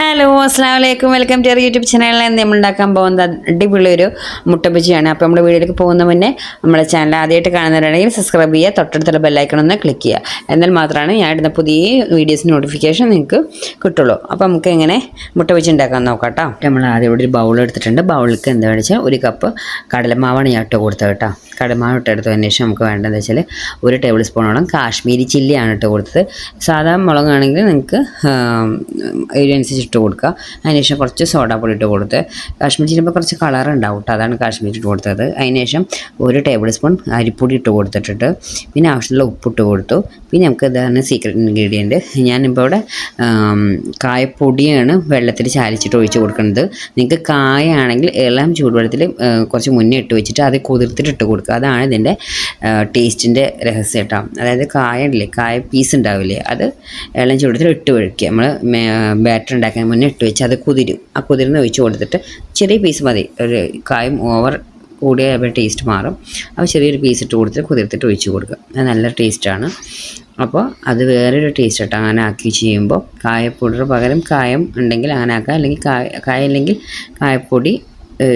Hello അസ്സാം വലൈക്കും welcome to YouTube ചാനലിൽ നമ്മൾ ഉണ്ടാക്കാൻ പോകുന്നത് അടിപൊളി ഒരു മുട്ട ബജിയാണ് അപ്പോൾ നമ്മൾ വീഡിയോയിലേക്ക് പോകുന്ന മുന്നേ നമ്മുടെ ചാനൽ ആദ്യമായിട്ട് കാണുന്നവരാണെങ്കിൽ സബ്സ്ക്രൈബ് ചെയ്യുക തൊട്ടടുത്തുള്ള ബെല്ലൈക്കൺ ഒന്ന് ക്ലിക്ക് ചെയ്യുക. എന്നാൽ മാത്രമാണ് ഞാൻ ഇടുന്ന പുതിയ വീഡിയോസ് നോട്ടിഫിക്കേഷൻ നിങ്ങൾക്ക് കിട്ടുള്ളൂ. അപ്പോൾ നമുക്ക് എങ്ങനെ മുട്ട ബജി ഉണ്ടാക്കാൻ നോക്കാം കേട്ടോ നമ്മൾ ആദ്യം ഒരു ബൗൾ എടുത്തിട്ടുണ്ട്. ബൗളിലേക്ക് എന്താ വെച്ചാൽ ഒരു കപ്പ് കടലമാവാണ് ഞാൻ ഇട്ട് കൊടുത്തത് കേട്ടോ. കടലമാവ് ഇട്ടെടുത്തതിന് ശേഷം നമുക്ക് വേണ്ടതെന്ന് വെച്ചാൽ ഒരു ടേബിൾ സ്പൂണോളം കാശ്മീരി ചില്ലിയാണ് ഇട്ട് കൊടുത്തത്. സാധാ മുളകാണെങ്കിൽ നിങ്ങൾക്ക് അതിനനുസരിച്ച് ഇട്ട് കൊടുക്കുക. അതിനുശേഷം കുറച്ച് സോഡാപ്പൊടി ഇട്ട് കൊടുത്ത് കാശ്മീരി ചില്ലുമ്പോൾ കുറച്ച് കളർ ഉണ്ടാവും കേട്ടോ അതാണ് കാശ്മീരി ഇട്ട് കൊടുത്തത്. അതിനുശേഷം ഒരു ടേബിൾ സ്പൂൺ അരിപ്പൊടി ഇട്ട് കൊടുത്തിട്ടിട്ട് പിന്നെ ആവശ്യമുള്ള ഉപ്പിട്ട് കൊടുത്തു. പിന്നെ നമുക്ക് ഇതാണ് സീക്രട്ട് ഇൻഗ്രീഡിയന്റ് ഞാനിപ്പോൾ ഇവിടെ കായപ്പൊടിയാണ് വെള്ളത്തിൽ ചാലിച്ചിട്ട് ഒഴിച്ച് കൊടുക്കുന്നത്. നിങ്ങൾക്ക് കായാണെങ്കിൽ ഇളം ചൂടുവെള്ളത്തിൽ കുറച്ച് മുന്നേ ഇട്ട് വെച്ചിട്ട് അത് കുതിർത്തിട്ട് ഇട്ട് കൊടുക്കുക. അതാണ് ഇതിന്റെ ടേസ്റ്റിന്റെ രഹസ്യം കേട്ടോ അതായത് കായ ഉണ്ടല്ലേ കായ പീസ് ഉണ്ടാവില്ലേ അത് ഇളം ചൂടത്തിൽ ഇട്ട് ഒഴിക്കുക. നമ്മൾ ബാറ്റർ ഉണ്ടാക്കാൻ മുന്നേ ഇട്ട് വെച്ച് അത് കുതിരും. ആ കുതിരുന്ന് ഒഴിച്ച് കൊടുത്തിട്ട് ചെറിയ പീസ് മതി. ഒരു കായും ഓവർ കൂടിയ ടേസ്റ്റ് മാറും. അപ്പോൾ ചെറിയൊരു പീസ് ഇട്ട് കൊടുത്തിട്ട് കുതിർത്തിട്ട് ഒഴിച്ച് കൊടുക്കുക. അത് നല്ല ടേസ്റ്റാണ് അപ്പോൾ അത് വേറൊരു ടേസ്റ്റ് കേട്ടോ അങ്ങനെ ആക്കി ചെയ്യുമ്പോൾ കായപ്പൊടി പകരം കായം ഉണ്ടെങ്കിൽ അങ്ങനെ ആക്കാം. അല്ലെങ്കിൽ കായ കായ ഇല്ലെങ്കിൽ കായപ്പൊടി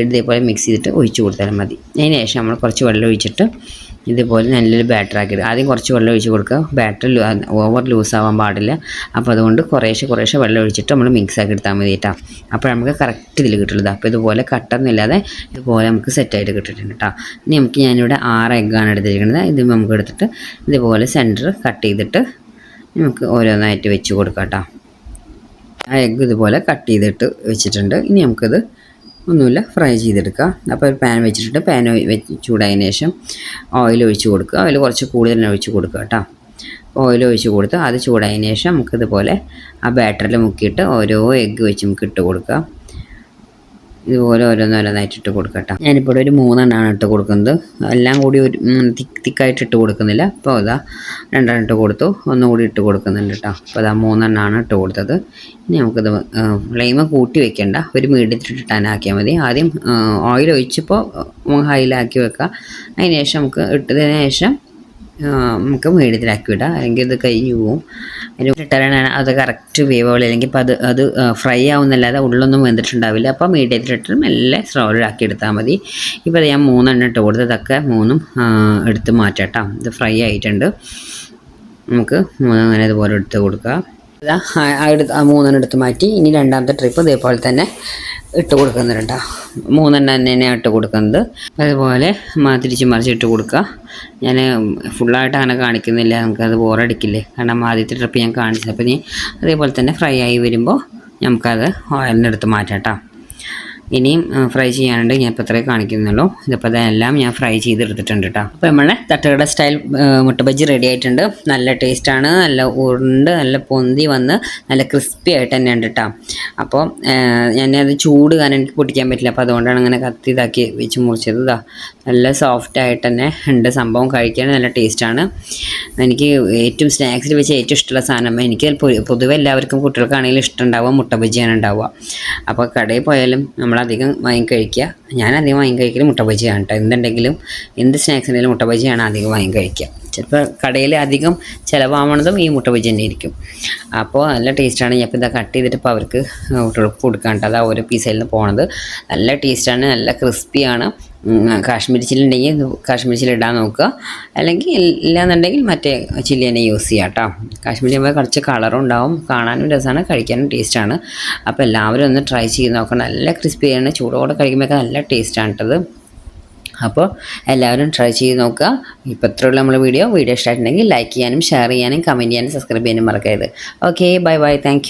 ഇതേപോലെ മിക്സ് ചെയ്തിട്ട് ഒഴിച്ച് കൊടുത്താലും മതി. അതിന് ശേഷം നമ്മൾ കുറച്ച് വെള്ളം ഒഴിച്ചിട്ട് ഇതുപോലെ നല്ലൊരു ബാറ്റർ ആക്കി ഇടുക. ആദ്യം കുറച്ച് വെള്ളം ഒഴിച്ച് കൊടുക്കുക. ബാറ്റർ ഓവർ ലൂസ് ആവാൻ പാടില്ല. അപ്പോൾ അതുകൊണ്ട് കുറേശ്ശെ കുറേശ്ശെ വെള്ളം ഒഴിച്ചിട്ട് നമ്മൾ മിക്സ് ആക്കി എടുത്താൽ മതി കേട്ടോ അപ്പോൾ നമുക്ക് കറക്റ്റ് ഇതിൽ കിട്ടുള്ളത് അപ്പോൾ ഇതുപോലെ കട്ടൊന്നുമില്ലാതെ ഇതുപോലെ നമുക്ക് സെറ്റായിട്ട് കിട്ടിയിട്ടുണ്ട് കേട്ടോ ഇനി നമുക്ക് ഞാനിവിടെ ആറ് എഗ്ഗാണ് എടുത്തിരിക്കുന്നത്. ഇത് നമുക്ക് എടുത്തിട്ട് ഇതുപോലെ സെന്റർ കട്ട് ചെയ്തിട്ട് നമുക്ക് ഓരോന്നായിട്ട് വെച്ച് കൊടുക്കാം കേട്ടോ ആ എഗ്ഗ് ഇതുപോലെ കട്ട് ചെയ്തിട്ട് വെച്ചിട്ടുണ്ട്. ഇനി നമുക്കത് ഒന്നുമില്ല ഫ്രൈ ചെയ്തെടുക്കുക. അപ്പോൾ ഒരു പാൻ വെച്ചിട്ട് പാൻ ചൂടായതിന് ശേഷം ഓയിൽ ഒഴിച്ച് കൊടുക്കുക. ഓയിൽ കുറച്ച് കൂടുതൽ തന്നെ ഒഴിച്ച് കൊടുക്കുക കേട്ടോ. ഓയിൽ ഒഴിച്ച് കൊടുത്ത് അത് ചൂടായതിനു ശേഷം നമുക്കിതുപോലെ ആ ബാറ്ററിൽ മുക്കിയിട്ട് ഓരോ എഗ്ഗ് വെച്ച് നമുക്ക് ഇട്ട് കൊടുക്കുക. ഇതുപോലെ ഓരോന്നോരോന്നായിട്ട് ഇട്ട് കൊടുക്കട്ടെ. ഞാനിപ്പോൾ ഒരു മൂന്നെണ്ണമാണ് ഇട്ട് കൊടുക്കുന്നത്. എല്ലാം കൂടി ഒരു തിക്ക് തിക്കായിട്ട് ഇട്ട് കൊടുക്കുന്നില്ല. അപ്പോൾ അതാ രണ്ടെണ്ണം ഇട്ട് കൊടുത്തു. ഒന്നും കൂടി ഇട്ട് കൊടുക്കുന്നുണ്ട് കേട്ടോ. അപ്പോൾ അതാ മൂന്നെണ്ണമാണ് ഇട്ട് കൊടുത്തത്. ഇനി നമുക്കിത് ഫ്ലെയിം കൂട്ടി വെക്കേണ്ട. ഒരു മീഡിയത്തിൽ ഇട്ടാനാക്കിയാൽ മതി. ആദ്യം ഓയിൽ ഒഴിച്ചപ്പോൾ ഹൈലാക്കി വെക്കുക അതിന് ശേഷം നമുക്ക് ഇട്ടതിന് ശേഷം നമുക്ക് മീഡിയത്തിലാക്കി വിടാം. അല്ലെങ്കിൽ ഇത് കഴിഞ്ഞു പോവും. അതിന് ഇട്ടാലാണ് അത് കറക്റ്റ് വേവുകൾ അല്ലെങ്കിൽ ഇപ്പം അത് അത് ഫ്രൈ ആവുന്നല്ലാതെ ഉള്ളൊന്നും വെന്തിട്ടുണ്ടാവില്ല. അപ്പോൾ മീഡിയത്തിലിട്ട് മെല്ലെ സ്ലോയിലാക്കി എടുത്താൽ മതി. ഇപ്പോൾ ഞാൻ മൂന്നെണ്ണം ഇട്ട് കൊടുത്തതൊക്കെ മൂന്നും എടുത്ത് മാറ്റാം കേട്ടോ ഇത് ഫ്രൈ ആയിട്ടുണ്ട്. നമുക്ക് അങ്ങനെ ഇതുപോലെ എടുത്ത് കൊടുക്കുക എടുത്ത് മൂന്നെണ്ണം എടുത്ത് മാറ്റി. ഇനി രണ്ടാമത്തെ ട്രിപ്പ് ഇതേപോലെ തന്നെ ഇട്ട് കൊടുക്കുന്നുണ്ട് മൂന്നെണ്ണം തന്നെ ഇട്ട് കൊടുക്കുന്നത്. അതുപോലെ തിരിച്ച് മറിച്ച് ഇട്ട് കൊടുക്കുക. ഞാൻ ഫുള്ളായിട്ട് അങ്ങനെ കാണിക്കുന്നില്ല. നമുക്കത് ബോറടിക്കില്ലേ കാരണം ആദ്യത്തെ ട്രിപ്പ് ഞാൻ കാണിച്ചത് അപ്പോൾ ഇനി അതേപോലെ തന്നെ ഫ്രൈ ആയി വരുമ്പോൾ നമുക്കത് ഓയിലിനെടുത്ത് മാറ്റാം കേട്ടോ. ഇനിയും ഫ്രൈ ചെയ്യാനുണ്ട് ഞാൻ ഇപ്പോൾ ഇത്രയും കാണിക്കുന്നുള്ളൂ. ഇതിപ്പോൾ അതെല്ലാം ഞാൻ ഫ്രൈ ചെയ്തെടുത്തിട്ടുണ്ട് കേട്ടോ അപ്പോൾ നമ്മളെ തട്ടുകട സ്റ്റൈൽ മുട്ട ബജ്ജി റെഡി ആയിട്ടുണ്ട്. നല്ല ടേസ്റ്റാണ് നല്ല ഉരുണ്ട് നല്ല പൊന്തി വന്ന് നല്ല ക്രിസ്പി ആയിട്ട് തന്നെ ഉണ്ട് കേട്ടോ അപ്പോൾ ഞാനത് ചൂട് കാരണം എനിക്ക് പൊട്ടിക്കാൻ പറ്റില്ല. അപ്പോൾ അതുകൊണ്ടാണ് അങ്ങനെ കത്തി ഇതാക്കി വെച്ച് മുറിച്ചത് ഇതാ നല്ല സോഫ്റ്റ് ആയിട്ട് തന്നെ ഉണ്ട് സംഭവം. കഴിക്കാൻ നല്ല ടേസ്റ്റാണ് എനിക്ക് ഏറ്റവും സ്നാക്സിൽ വെച്ച് ഏറ്റവും ഇഷ്ടമുള്ള സാധനം എനിക്ക് പൊതുവെ എല്ലാവർക്കും കുട്ടികൾക്കാണെങ്കിലും ഇഷ്ടമുണ്ടാവുക മുട്ട ബജ്ജിയാണ് ഉണ്ടാവുക. അപ്പോൾ കടയിൽ പോയാലും നമ്മളധികം വാങ്ങി കഴിക്കുക. ഞാനധികം വാങ്ങി കഴിക്കൽ മുട്ട ബജിയാണ് കേട്ടോ. എന്തുണ്ടെങ്കിലും എന്ത് സ്നാക്സ് ഉണ്ടെങ്കിലും മുട്ട ബജിയാണ് അധികം വാങ്ങി കഴിക്കുക. ചിലപ്പോൾ കടയിൽ അധികം ചിലവാവണതും ഈ മുട്ട ബജി തന്നെ ആയിരിക്കും. അപ്പോൾ നല്ല ടേസ്റ്റാണ് ഞാൻ ഇപ്പോൾ ഇതാ കട്ട് ചെയ്തിട്ട് ഇപ്പോൾ അവർക്ക് കൊടുക്കാൻ കേട്ടോ. അതാ ഓരോ പീസയിൽ നിന്ന് പോണത്. നല്ല ടേസ്റ്റാണ് നല്ല ക്രിസ്പിയാണ് കാശ്മീരി ചില്ലി ഉണ്ടെങ്കിൽ കാശ്മീരി ചില്ലി ഇടാൻ നോക്കുക. അല്ലെങ്കിൽ ഇല്ലാന്നുണ്ടെങ്കിൽ മറ്റേ ചില്ലി തന്നെ യൂസ് ചെയ്യാം കേട്ടോ. കാശ്മീരി ചെയ്യുമ്പോൾ കുറച്ച് കളറും ഉണ്ടാവും. കാണാനും രസമാണ് കഴിക്കാനും ടേസ്റ്റാണ് അപ്പോൾ എല്ലാവരും ഒന്ന് ട്രൈ ചെയ്ത് നോക്കണം. നല്ല ക്രിസ്പി ക്രിസ്പിയാണ് ചൂടോടെ കഴിക്കുമ്പോഴൊക്കെ നല്ല ടേസ്റ്റാണ് കേട്ടത്. അപ്പോൾ എല്ലാവരും ട്രൈ ചെയ്ത് നോക്കുക. ഇപ്പോൾ ഇത്രയുള്ള നമ്മുടെ വീഡിയോ വീഡിയോ ഇഷ്ടമായിട്ടുണ്ടെങ്കിൽ ലൈക്ക് ചെയ്യാനും ഷെയർ ചെയ്യാനും കമന്റ് ചെയ്യാനും സബ്സ്ക്രൈബ് ചെയ്യാനും മറക്കരുത്. Okay bye bye thank